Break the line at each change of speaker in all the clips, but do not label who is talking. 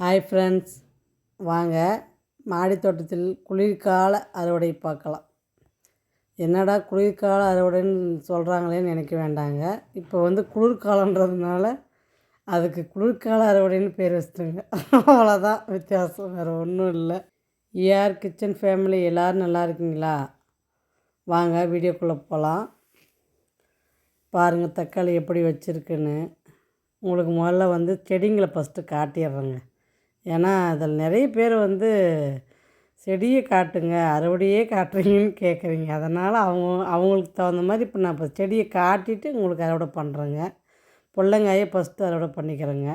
Hi friends. வாங்க மாடித்தோட்டத்தில் குளிர்கால அறுவடை பார்க்கலாம். என்னடா குளிர்கால அறுவடைன்னு சொல்கிறாங்களேன்னு நினைக்க வேண்டாங்க. இப்போ வந்து குளிர்காலன்றதுனால அதுக்கு குளிர்கால அறுவடைன்னு பேர் வச்சுட்டுங்க. அவ்வளோதான் வித்தியாசம் வேறு ஒன்றும் இல்லை. ஏஆர் கிச்சன் ஃபேமிலி எல்லோரும் நல்லா இருக்கீங்களா? வாங்க வீடியோக்குள்ளே போகலாம் பாருங்கள் தக்காளி எப்படி வச்சுருக்குன்னு. உங்களுக்கு முதல்ல வந்து செடிங்களை ஃபஸ்ட்டு காட்டிடுறேங்க. ஏன்னா அதில் நிறைய பேர் வந்து செடியை காட்டுங்க அறுவடையே காட்டுறீங்கன்னு கேட்குறீங்க. அதனால் அவங்க அவங்களுக்கு தகுந்த மாதிரி இப்போ நான் இப்போ செடியை காட்டிட்டு உங்களுக்கு அறுவடை பண்ணுறேங்க. புள்ளங்காயை ஃபஸ்ட்டு அறுவடை பண்ணிக்கிறேங்க.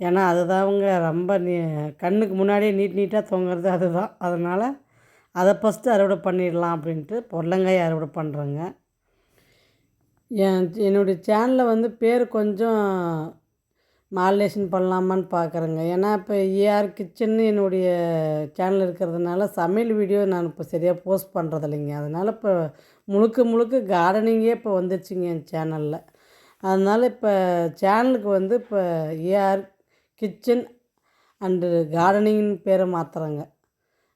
ஏன்னா அதுதாங்க ரொம்ப நீ கண்ணுக்கு முன்னாடியே நீட் நீட்டாக தொங்குறது அதுதான். அதனால் அதை ஃபஸ்ட்டு அறுவடை பண்ணிடலாம் அப்படின்ட்டு பொருளங்காயை அறுவடை பண்ணுறேங்க. என் என்னுடைய சேனலில் வந்து பேர் கொஞ்சம் மாலேஷன் பண்ணலாமான்னு பார்க்குறேங்க. ஏன்னா இப்போ ஏஆர் கிச்சன்னு என்னுடைய சேனல் இருக்கிறதுனால சமையல் வீடியோ நான் இப்போ சரியாக போஸ்ட் பண்ணுறது இல்லைங்க அதனால் இப்போ முழுக்க முழுக்க கார்டனிங்கே இப்போ வந்துருச்சுங்க என் சேனலில் அதனால் இப்போ சேனலுக்கு வந்து இப்போ ஏஆர் கிச்சன் அண்டு கார்டனிங்னு பேரை மாற்றுறேங்க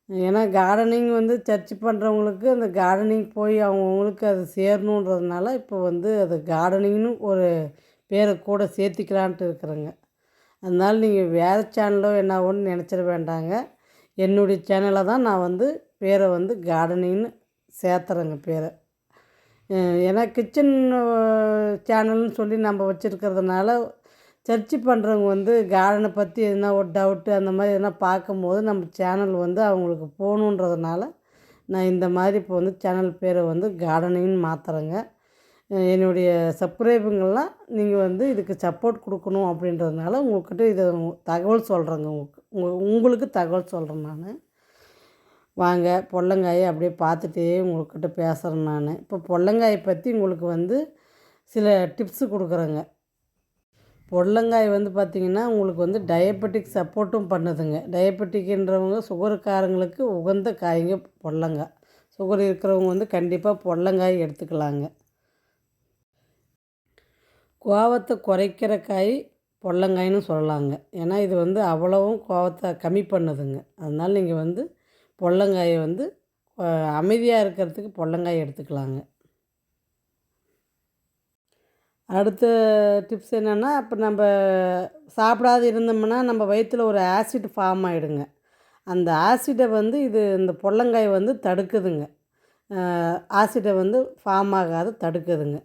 ஏன்னா கார்டனிங் வந்து சர்ச் பண்ணுறவங்களுக்கு அந்த கார்டனிங் போய் அவங்கவுங்களுக்கு அது சேரணுன்றதுனால இப்போ வந்து அது கார்டனிங்னு ஒரு பேரை கூட சேர்த்திக்கலான்ட்டு இருக்கிறேங்க. அதனால் நீங்கள் வேறு சேனலோ என்ன ஒன்று நினச்சிட வேண்டாங்க. என்னுடைய சேனலில் தான் நான் வந்து பேரை வந்து கார்டனிங்னு சேர்த்துறேங்க பேரை. ஏன்னா கிச்சன் சேனல்னு சொல்லி நம்ம வச்சுருக்கிறதுனால சர்ச்சு பண்ணுறவங்க வந்து கார்டனை பற்றி எதுனா ஒரு டவுட்டு அந்த மாதிரி எதுனா பார்க்கும்போது நம்ம சேனல் வந்து அவங்களுக்கு போகணுன்றதுனால நான் இந்த மாதிரி இப்போ வந்து சேனல் பேரை வந்து கார்டனிங்னு மாற்றுறேங்க என்னுடைய சப்ஸ்கிரைபுங்கள்லாம் நீங்கள் வந்து இதுக்கு சப்போர்ட் கொடுக்கணும் அப்படின்றதுனால உங்கள்கிட்ட இதை தகவல் சொல்கிறேங்க உங்களுக்கு. உங்களுக்கு தகவல் சொல்கிறேன் நான். வாங்க பொள்ளங்காயை அப்படியே பார்த்துட்டே உங்கள்கிட்ட பேசுகிறேன் நான். இப்போ பொள்ளங்காயை பற்றி உங்களுக்கு வந்து சில டிப்ஸு கொடுக்குறேங்க. பொடலங்காய் வந்து பார்த்திங்கன்னா உங்களுக்கு வந்து டயபெட்டிக் சப்போர்ட்டும் பண்ணுதுங்க. டயபெட்டிக்ன்றவங்க சுகருக்காரங்களுக்கு உகந்த காய்ங்க பொடலங்காய் சுகர் இருக்கிறவங்க வந்து கண்டிப்பாக பொடலங்காய் எடுத்துக்கலாங்க. கோவத்தை குறைக்கிற காய் பொடலங்காய்னு சொல்லலாங்க. ஏன்னா இது வந்து அவ்வளவும் கோவத்தை கம்மி பண்ணுதுங்க. அதனால் நீங்கள் வந்து பொடலங்காயை வந்து அமைதியாக இருக்கிறதுக்கு பொடலங்காய் எடுத்துக்கலாங்க. அடுத்த டிப்ஸ் என்னென்னா இப்போ நம்ம சாப்பிடாத இருந்தோம்னா நம்ம வயிற்றில் ஒரு ஆசிட் ஃபார்ம் ஆகிடுங்க அந்த ஆசிடை வந்து இது இந்த பொள்ளங்காய் வந்து தடுக்குதுங்க. ஆசிடை வந்து ஃபார்ம் ஆகாத தடுக்குதுங்க.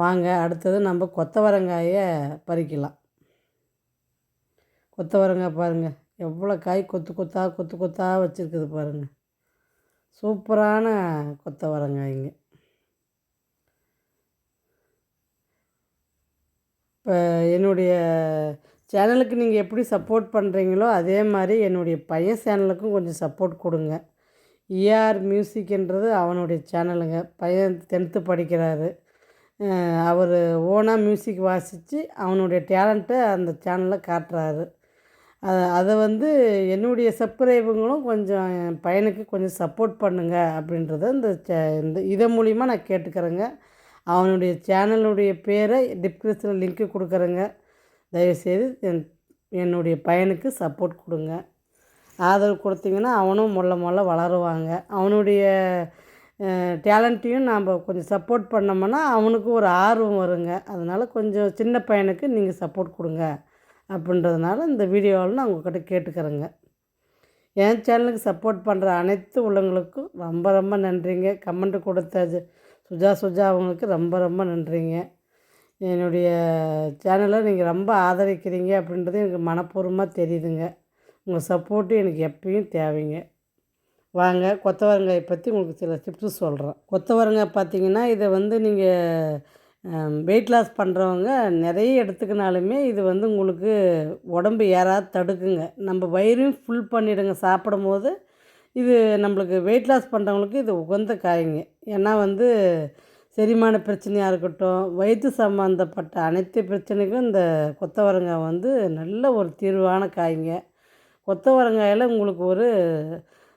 வாங்க அடுத்தது நம்ம கொத்தவரங்காயை பறிக்கலாம். கொத்தவரங்காய் பாருங்கள் எவ்வளோ காய் கொத்து கொத்தாக கொத்து கொத்தாக வச்சுருக்குது பாருங்கள் சூப்பரான கொத்தவரங்காய்ங்க இப்போ என்னுடைய சேனலுக்கு நீங்கள் எப்படி சப்போர்ட் பண்ணுறீங்களோ அதே மாதிரி என்னுடைய பையன் சேனலுக்கும் கொஞ்சம் சப்போர்ட் கொடுங்க. இஆர் மியூசிக்ன்றது அவனுடைய சேனலுங்க. பையன் டென்த்து படிக்கிறாரு. அவர் ஓனாக மியூசிக் வாசித்து அவனுடைய டேலண்ட்டை அந்த சேனலில் காட்டுறாரு. அதை வந்து என்னுடைய சப்ஸ்கிரைபுங்களும் கொஞ்சம் என் பையனுக்கு கொஞ்சம் சப்போர்ட் பண்ணுங்கள் அப்படின்றத இந்த இந்த இதன் மூலிமா நான் கேட்டுக்கிறேங்க. அவனுடைய சேனலுடைய பேரை டிஸ்கிரிப்ஷனில் லிங்க்கு கொடுக்குறேங்க. தயவுசெய்து என் என்னுடைய பையனுக்கு சப்போர்ட் கொடுங்க. ஆதரவு கொடுத்தீங்கன்னா அவனும் முள்ள முள்ள வளருவாங்க. அவனுடைய டேலண்ட்டையும் நாம் கொஞ்சம் சப்போர்ட் பண்ணோம்னா அவனுக்கு ஒரு ஆர்வம் வருங்க. அதனால் கொஞ்சம் சின்ன பையனுக்கு நீங்கள் சப்போர்ட் கொடுங்க அப்படின்றதுனால இந்த வீடியோவில் நான் உங்கள்கிட்ட கேட்டுக்கிறேங்க. என் சேனலுக்கு சப்போர்ட் பண்ணுற அனைத்து உள்ளவங்களுக்கும் ரொம்ப ரொம்ப நன்றிங்க. கமெண்ட் கொடுத்த சுஜா சுஜா அவங்களுக்கு ரொம்ப ரொம்ப நன்றிங்க. என்னுடைய சேனலை நீங்கள் ரொம்ப ஆதரிக்கிறீங்க அப்படின்றது எனக்கு மனப்பூர்வமாக தெரியுதுங்க. உங்கள் சப்போர்ட்டு எனக்கு எப்பயும் தேவைங்க. வாங்க கொத்தவரங்காயை பற்றி உங்களுக்கு சில டிப்ஸு சொல்கிறேன் கொத்தவரங்காய் பார்த்திங்கன்னா இதை வந்து நீங்கள் வெயிட் லாஸ் பண்ணுறவங்க நிறைய எடுத்துக்கினாலுமே இது வந்து உங்களுக்கு உடம்பு ஏறாது தடுக்குங்க. நம்ம வயிறையும் ஃபுல் பண்ணிவிடுங்க சாப்பிடும் போது இது நம்மளுக்கு வெயிட் லாஸ் பண்ணுறவங்களுக்கு இது உகந்த காய்ங்க. ஏன்னா வந்து செரிமான பிரச்சனையாக இருக்கட்டும் வயிற்று சம்மந்தப்பட்ட அனைத்து பிரச்சனைக்கும் இந்த கொத்தவரங்காய் வந்து நல்ல ஒரு தீர்வான காய்ங்க. கொத்தவரங்காயில் உங்களுக்கு ஒரு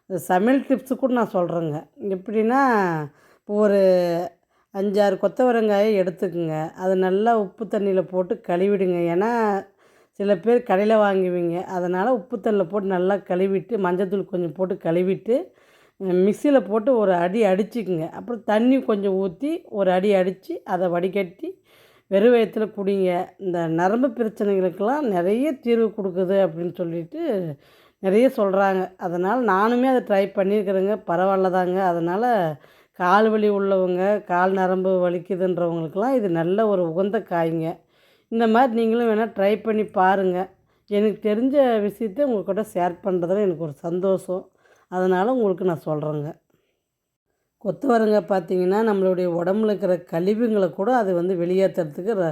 சமையல் டிப்ஸு கூட நான் சொல்கிறேங்க எப்படின்னா ஒரு அஞ்சாறு கொத்தவரங்காயை எடுத்துக்குங்க. அதை நல்லா உப்பு தண்ணியில் போட்டு கழுவிடுங்க. ஏன்னா சில பேர் கடையில் வாங்குவீங்க. அதனால் உப்பு தண்ணியில் போட்டு நல்லா கழுவிட்டு மஞ்சத்தூள் கொஞ்சம் போட்டு கழுவிட்டு மிக்சியில் போட்டு ஒரு அடி அடிச்சுக்குங்க. அப்புறம் தண்ணி கொஞ்சம் ஊற்றி ஒரு அடி அடித்து அதை வடிகட்டி வெறும் வயிற்றில் குடிங்க. இந்த நரம்பு பிரச்சனைகளுக்கெல்லாம் நிறைய தீர்வு கொடுக்குது அப்படின்னு சொல்லிட்டு நிறைய சொல்கிறாங்க அதனால் நானுமே அதை ட்ரை பண்ணியிருக்கிறேங்க. பரவாயில்ல தாங்க அதனால் கால் வலி உள்ளவங்க கால் நரம்பு வலிக்குதுன்றவங்களுக்கெல்லாம் இது நல்ல ஒரு உகந்த காய்ங்க. இந்த மாதிரி நீங்களும் வேணால் ட்ரை பண்ணி பாருங்கள் எனக்கு தெரிஞ்ச விஷயத்த உங்கள்கிட்ட ஷேர் பண்ணுறதுல எனக்கு ஒரு சந்தோஷம். அதனால் உங்களுக்கு நான் சொல்கிறேங்க கொத்தவரங்க பார்த்திங்கன்னா நம்மளுடைய உடம்புல இருக்கிற கழிவுங்களை கூட அது வந்து வெளியேற்றுறதுக்கு ர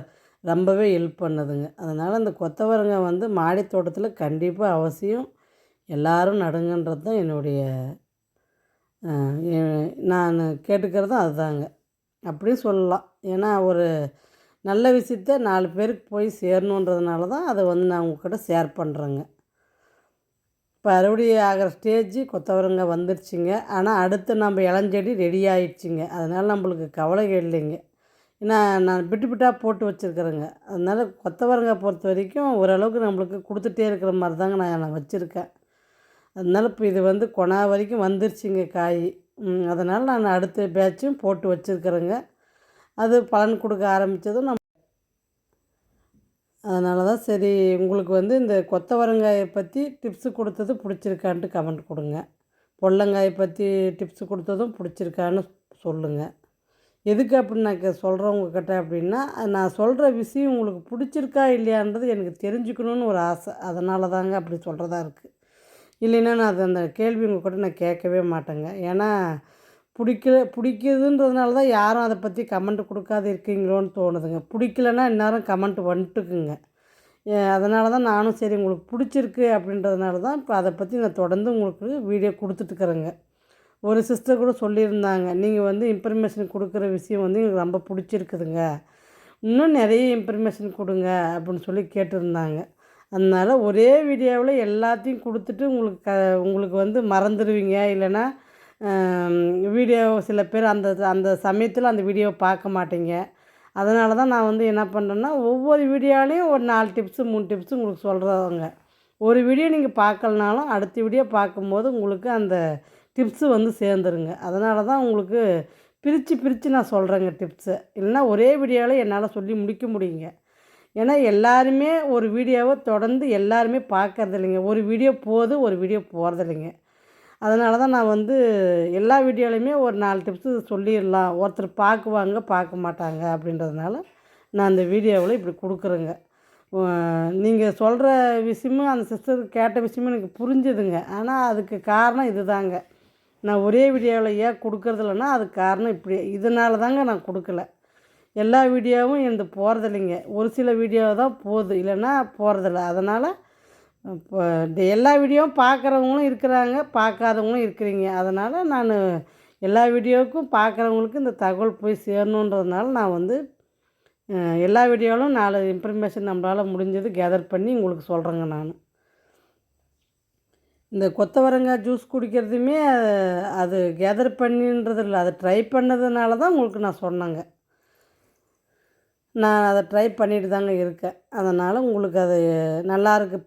ரொம்பவே ஹெல்ப் பண்ணுதுங்க. அதனால் அந்த கொத்தவரங்க வந்து மாடி தோட்டத்தில் கண்டிப்பாக அவசியம். எல்லோரும் நடுங்கன்றது தான் என்னுடைய நான் கேட்டுக்கிறதும் அதுதாங்க. அப்படியும் சொல்லலாம். ஏன்னா ஒரு நல்ல விஷயத்த நாலு பேருக்கு போய் சேரணுன்றதுனால தான் அதை வந்து நான் உங்கள்கிட்ட ஷேர் பண்ணுறேங்க இப்போ அறுவடை ஆகிற ஸ்டேஜ் கொத்தவரங்க வந்துருச்சுங்க. ஆனால் அடுத்து நம்ம இளஞ்செடி ரெடி ஆகிடுச்சிங்க அதனால் நம்மளுக்கு கவலை இல்லைங்க. ஏன்னா நான் பிட்டு பிட்டாக போட்டு வச்சுருக்குறேங்க. அதனால் கொத்தவரங்காய் பொறுத்த வரைக்கும் ஓரளவுக்கு நம்மளுக்கு கொடுத்துட்டே இருக்கிற மாதிரி தாங்க நான் நான் வச்சுருக்கேன். அதனால் இப்போ இது வந்து கொணா வரைக்கும் வந்துருச்சுங்க காய். அதனால் நான் அடுத்த பேட்சும் போட்டு வச்சுருக்குறேங்க. அது பலன் கொடுக்க ஆரம்பித்ததும் நம்ம அதனால தான் சரி உங்களுக்கு வந்து இந்த கொத்தவரங்காயை பற்றி டிப்ஸு கொடுத்தது பிடிச்சிருக்கான்ட்டு கமெண்ட் கொடுங்க. பொள்ளங்காயை பற்றி டிப்ஸு கொடுத்ததும் பிடிச்சிருக்கான்னு சொல்லுங்கள் எதுக்கு அப்படின்னு நான் சொல்கிறேன் உங்ககிட்ட அப்படின்னா நான் சொல்கிற விஷயம் உங்களுக்கு பிடிச்சிருக்கா இல்லையான்றது எனக்கு தெரிஞ்சுக்கணுன்னு ஒரு ஆசை. அதனால தாங்க அப்படி சொல்கிறதா இருக்குது இல்லைன்னா நான் அது அந்த கேள்வி உங்கள் கூட நான் கேட்கவே மாட்டேங்க. ஏன்னா பிடிக்கல பிடிக்குதுன்றதுனால தான் யாரும் அதை பற்றி கமெண்ட் கொடுக்காது இருக்கீங்களோன்னு தோணுதுங்க. பிடிக்கலன்னா இந்நேரம் கமெண்ட் வந்துட்டுக்குங்க. அதனால தான் நானும் சரி உங்களுக்கு பிடிச்சிருக்கு அப்படின்றதுனால தான் இப்போ அதை பற்றி நான் தொடர்ந்து உங்களுக்கு வீடியோ கொடுத்துட்டுக்கிறேங்க. ஒரு சிஸ்டர் கூட சொல்லியிருந்தாங்க நீங்கள் வந்து இன்ஃபர்மேஷன் கொடுக்குற விஷயம் வந்து எங்களுக்கு ரொம்ப பிடிச்சிருக்குதுங்க. இன்னும் நிறைய இன்ஃபர்மேஷன் கொடுங்க அப்படின்னு சொல்லி கேட்டிருந்தாங்க. அதனால் ஒரே வீடியோவில் எல்லாத்தையும் கொடுத்துட்டு உங்களுக்கு க உங்களுக்கு வந்து மறந்துடுவீங்க. இல்லைன்னா வீடியோ சில பேர் அந்த அந்த சமயத்தில் அந்த வீடியோவை பார்க்க மாட்டீங்க. அதனால தான் நான் வந்து என்ன பண்ணுறேன்னா ஒவ்வொரு வீடியோலையும் ஒரு நாலு டிப்ஸு மூணு டிப்ஸு உங்களுக்கு சொல்கிறவங்க ஒரு வீடியோ நீங்கள் பார்க்கலனாலும் அடுத்த வீடியோ பார்க்கும்போது உங்களுக்கு அந்த டிப்ஸு வந்து சேர்ந்துருங்க. அதனால தான் உங்களுக்கு பிரித்து பிரித்து நான் சொல்கிறேங்க டிப்ஸு இல்லைன்னா ஒரே வீடியோவில் என்னால் சொல்லி முடிக்க முடியுங்க. ஏன்னா எல்லாருமே ஒரு வீடியோவை தொடர்ந்து எல்லாருமே பார்க்கறது இல்லைங்க ஒரு வீடியோ போகுது ஒரு வீடியோ போகிறது இல்லைங்க அதனால தான் நான் வந்து எல்லா வீடியோலையுமே ஒரு நாலு டிப்ஸு சொல்லிடலாம். ஒருத்தர் பார்க்குவாங்க பார்க்க மாட்டாங்க அப்படின்றதுனால நான் அந்த வீடியோவில் இப்படி கொடுக்குறேங்க. நீங்கள் சொல்கிற விஷயமும் அந்த சிஸ்டருக்கு கேட்ட விஷயமும் எனக்கு புரிஞ்சுதுங்க. ஆனால் அதுக்கு காரணம் இது தாங்க நான் ஒரே வீடியோவில் ஏன் கொடுக்குறதில்லன்னா அதுக்கு காரணம் இப்படி. இதனால தாங்க நான் கொடுக்கல. எல்லா வீடியோவும் எனது போகிறதில்லைங்க ஒரு சில வீடியோ தான் போகுது இல்லைன்னா போகிறதில்ல அதனால் இப்போ எல்லா வீடியோவும் பார்க்குறவங்களும் இருக்கிறாங்க. பார்க்காதவங்களும் இருக்கிறீங்க. அதனால் நான் எல்லா வீடியோவுக்கும் பார்க்குறவங்களுக்கு இந்த தகவல் போய் சேரணுன்றதுனால நான் வந்து எல்லா வீடியோவிலும் நாலு இன்ஃபர்மேஷன் நம்மளால் முடிஞ்சது கேதர் பண்ணி உங்களுக்கு சொல்கிறேங்க நான். இந்த கொத்தவரங்காய் ஜூஸ் குடிக்கிறதுமே அது கேதர் பண்ணின்றது இல்லை அதை ட்ரை பண்ணதுனால தான் உங்களுக்கு நான் சொன்னேங்க. நான் அதை ட்ரை பண்ணிட்டு தாங்க இருக்கேன். அதனால் உங்களுக்கு அது நல்லா இருக்குது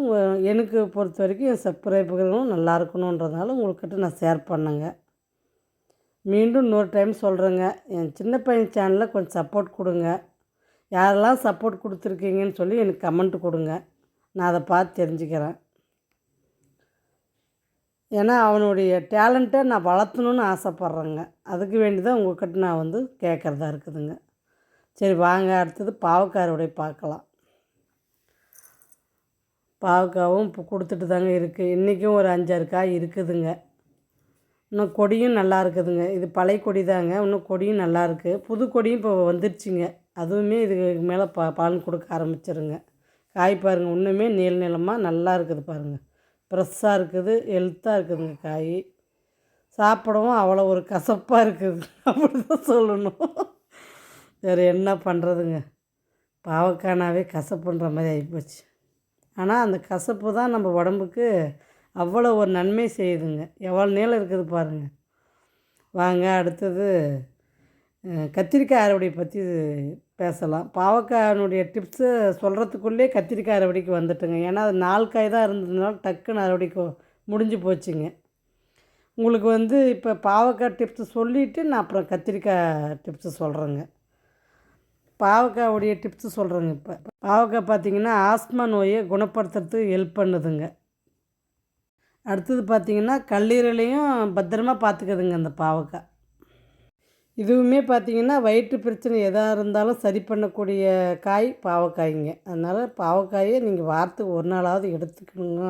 உங்கள் எனக்கு பொறுத்த வரைக்கும் என் சப்ஸ்கிரைபர்களும் நல்லா இருக்கணுன்றதுனால உங்கள்கிட்ட நான் ஷேர் பண்ணுங்க. மீண்டும் இன்னொரு டைம் சொல்கிறேங்க என் சின்ன பையன் சேனலில் கொஞ்சம் சப்போர்ட் கொடுங்க. யாரெல்லாம் சப்போர்ட் கொடுத்துருக்கீங்கன்னு சொல்லி எனக்கு கமெண்ட் கொடுங்க. நான் அதை பார்த்து தெரிஞ்சுக்கிறேன். ஏன்னா அவனுடைய டேலண்ட்டை நான் வளர்த்தணுன்னு ஆசைப்பட்றேங்க. அதுக்கு வேண்டி தான் உங்கள்கிட்ட நான் வந்து கேட்குறதா இருக்குதுங்க. சரி வாங்க அடுத்தது பாவக்காய் பார்க்கலாம். பாவக்காவும் இப்போ கொடுத்துட்டு தாங்க இருக்குது இன்றைக்கும் ஒரு அஞ்சாறு காய் இருக்குதுங்க. இன்னும் கொடியும் நல்லா இருக்குதுங்க. இது பழைய கொடி தாங்க. இன்னும் கொடியும் நல்லா இருக்குது புது கொடியும் இப்போ வந்துடுச்சுங்க அதுவுமே இதுக்கு மேலே ப பால் கொடுக்க ஆரம்பிச்சிருங்க. காய் பாருங்கள் இன்னுமே நீள நீளமாக நல்லா இருக்குது பாருங்கள் ஃப்ரெஷ்ஷாக இருக்குது ஹெல்த்தாக இருக்குதுங்க காய். சாப்பிடவும் அவ்வளோ ஒரு கசப்பாக இருக்குது. அப்படி தான் சொல்லணும். வேறு என்ன பண்ணுறதுங்க? பாவக்கானாவே கசப்புன்ற மாதிரி ஆகிப்போச்சு ஆனால் அந்த கசப்பு தான் நம்ம உடம்புக்கு அவ்வளோ ஒரு நன்மை செய்யுதுங்க. எவ்வளோ நீளம் இருக்குது பாருங்கள் வாங்க அடுத்தது கத்திரிக்காய் அறுவடை பற்றி பேசலாம். பாவக்காயினுடைய டிப்ஸு சொல்கிறதுக்குள்ளே கத்திரிக்காய் அறுவடைக்கு வந்துட்டுங்க. ஏன்னா அது நாலு காய் தான் இருந்ததுனால டக்குன்னு அறுவடைக்கு முடிஞ்சு போச்சுங்க. உங்களுக்கு வந்து இப்போ பாவக்காய் டிப்ஸு சொல்லிவிட்டு நான் அப்புறம் கத்திரிக்காய் டிப்ஸு சொல்கிறேங்க. பாவக்காவுடைய டிப்ஸு சொல்கிறேங்க இப்போ. பாவக்காய் பார்த்தீங்கன்னா ஆஸ்மா நோயை குணப்படுத்துறதுக்கு ஹெல்ப் பண்ணுதுங்க. அடுத்தது பார்த்திங்கன்னா கல்லீரலையும் பத்திரமா பார்த்துக்குதுங்க அந்த பாவக்காய் இதுவுமே பார்த்தீங்கன்னா வயிற்று பிரச்சனை எதாக இருந்தாலும் சரி பண்ணக்கூடிய காய் பாவக்காய்ங்க. அதனால் பாவக்காயை நீங்கள் வாரத்துக்கு ஒரு நாளாவது எடுத்துக்கணுங்க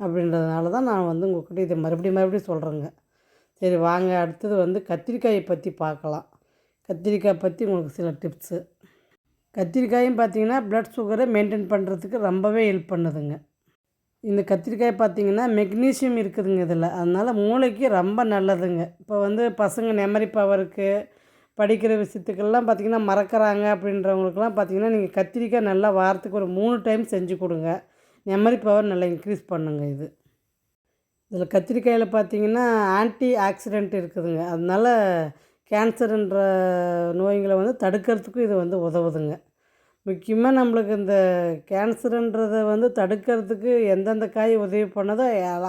அப்படின்றதுனால தான் நான் வந்து உங்கள்கிட்ட இதை மறுபடியும் மறுபடியும் சொல்கிறேங்க சரி வாங்க அடுத்தது வந்து கத்திரிக்காயை பற்றி பார்க்கலாம் கத்திரிக்காய் பற்றி உங்களுக்கு சில டிப்ஸு கத்திரிக்காயும் பார்த்தீங்கன்னா ப்ளட் சுகரை மெயின்டைன் பண்ணுறதுக்கு ரொம்பவே ஹெல்ப் பண்ணுதுங்க. இந்த கத்திரிக்காய் பார்த்திங்கன்னா மெக்னீஷியம் இருக்குதுங்க இதில். அதனால் மூளைக்கு ரொம்ப நல்லதுங்க. இப்போ வந்து பசங்க மெமரி பவருக்கு படிக்கிற விஷயத்துக்கெல்லாம் பார்த்திங்கன்னா மறக்கிறாங்க அப்படின்றவங்களுக்குலாம் பார்த்திங்கன்னா நீங்கள் கத்திரிக்காய் நல்லா வாரத்துக்கு ஒரு மூணு டைம் செஞ்சு கொடுங்க. மெமரி பவர் நல்லா இன்க்ரீஸ் பண்ணுங்க இது. இதில் கத்திரிக்காயில் பார்த்தீங்கன்னா ஆன்டி ஆக்சிடெண்ட் இருக்குதுங்க. அதனால் கேன்சருன்ற நோய்களை வந்து தடுக்கிறதுக்கும் இது வந்து உதவுதுங்க. முக்கியமாக நம்மளுக்கு இந்த கேன்சருன்றதை வந்து தடுக்கிறதுக்கு எந்தெந்த காய் உதவி பண்ணதோ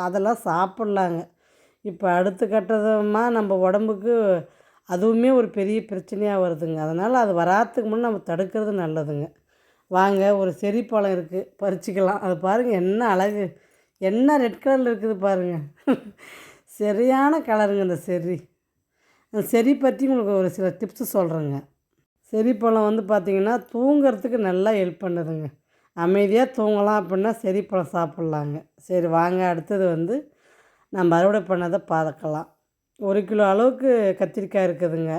அதெல்லாம் சாப்பிட்லாங்க. இப்போ அடுத்த கட்டமாக நம்ம உடம்புக்கு அதுவுமே ஒரு பெரிய பிரச்சனையாக வருதுங்க. அதனால் அது வராதுக்கு முன்னே நம்ம தடுக்கிறது நல்லதுங்க. வாங்க ஒரு செரி பழம் இருக்குது பறிச்சிக்கலாம். அது பாருங்கள் என்ன அழகு. என்ன ரெட் கலரில் இருக்குது பாருங்கள் சரியான கலருங்க இந்த செரி. அந்த செரி பற்றி உங்களுக்கு ஒரு சில டிப்ஸு சொல்கிறேங்க செரிப்பழம் வந்து பார்த்திங்கன்னா தூங்குறதுக்கு நல்லா ஹெல்ப் பண்ணுதுங்க. அமைதியாக தூங்கலாம் அப்படின்னா செரிப்பழம் சாப்பிட்லாங்க. சரி வாங்க அடுத்தது வந்து நம்ம அறுவடை பண்ணதை பார்க்கலாம். ஒரு கிலோ அளவுக்கு கத்திரிக்காய் இருக்குதுங்க.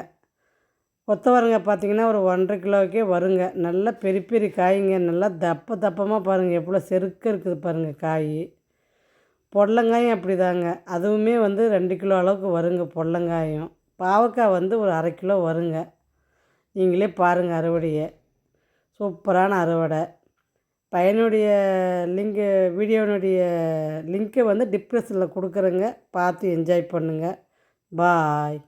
கொத்தவரங்க பார்த்தீங்கன்னா ஒரு ஒன்றரை கிலோவுக்கே வருங்க. நல்லா பெரிய பெரிய காய்ங்க. நல்லா தப்ப தப்பமாக பாருங்கள் எவ்வளோ செருக்க இருக்குது பாருங்கள் காய். பொடலங்காயும் அப்படிதாங்க. அதுவுமே வந்து ரெண்டு கிலோ அளவுக்கு வருங்க பொடலங்காயும். பாவக்காய் வந்து ஒரு அரை கிலோ வருங்க. நீங்களே பாருங்கள் அறுவடையை. சூப்பரான அறுவடை. பையனுடைய லிங்கு வீடியோனுடைய லிங்க்கை வந்து டிப்ரெஷனில் கொடுக்குறேங்க. பார்த்து என்ஜாய் பண்ணுங்கள் பாய்.